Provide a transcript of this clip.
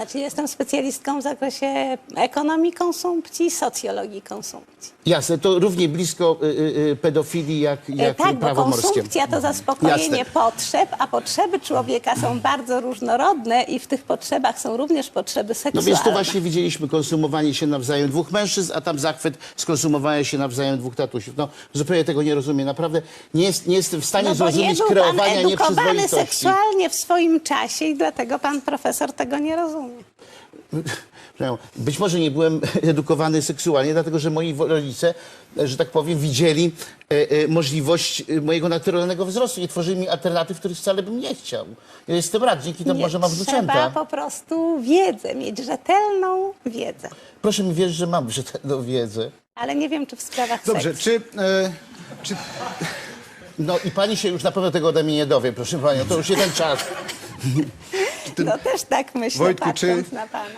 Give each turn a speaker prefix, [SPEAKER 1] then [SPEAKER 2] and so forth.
[SPEAKER 1] Znaczy jestem specjalistką w zakresie ekonomii konsumpcji, socjologii konsumpcji.
[SPEAKER 2] Jasne, to równie blisko y, y, y, pedofilii jak,
[SPEAKER 1] E,
[SPEAKER 2] jak
[SPEAKER 1] tak, bo
[SPEAKER 2] prawo morskie.
[SPEAKER 1] konsumpcja to zaspokojenie
[SPEAKER 2] Jasne.
[SPEAKER 1] potrzeb, a potrzeby człowieka są bardzo różnorodne i w tych potrzebach są również potrzeby
[SPEAKER 2] No
[SPEAKER 1] seksualne.
[SPEAKER 2] więc tu właśnie widzieliśmy konsumowanie się nawzajem dwóch mężczyzn, a tam zachwyt skonsumowania się nawzajem dwóch tatusiów. No zupełnie tego nie rozumiem. Naprawdę nie, jest, nie jestem w stanie
[SPEAKER 1] No bo nie
[SPEAKER 2] zrozumieć
[SPEAKER 1] był pan
[SPEAKER 2] kreowania
[SPEAKER 1] edukowany
[SPEAKER 2] nieprzyzwoitości.
[SPEAKER 1] seksualnie w swoim czasie i dlatego pan profesor tego nie rozumie.
[SPEAKER 2] Być może nie byłem edukowany seksualnie, dlatego że moi rodzice, że tak powiem, widzieli e, e, możliwość e, mojego naturalnego wzrostu. Nie tworzyli mi alternatyw, których wcale bym nie chciał. Ja jestem rad, dzięki temu
[SPEAKER 1] Nie,
[SPEAKER 2] może mam
[SPEAKER 1] trzeba
[SPEAKER 2] wnuczęta.
[SPEAKER 1] po prostu wiedzę, mieć rzetelną wiedzę.
[SPEAKER 2] Proszę mi wierzyć, że mam rzetelną wiedzę.
[SPEAKER 1] Ale nie wiem, czy w sprawach
[SPEAKER 3] Dobrze,
[SPEAKER 1] seksu.
[SPEAKER 3] czy, e, czy
[SPEAKER 2] No i pani się już na pewno tego ode mnie nie dowie, proszę panią. To już jeden czas.
[SPEAKER 1] No też tak myślę,
[SPEAKER 3] Wojtku,
[SPEAKER 1] patrząc
[SPEAKER 3] czy-
[SPEAKER 1] na pana.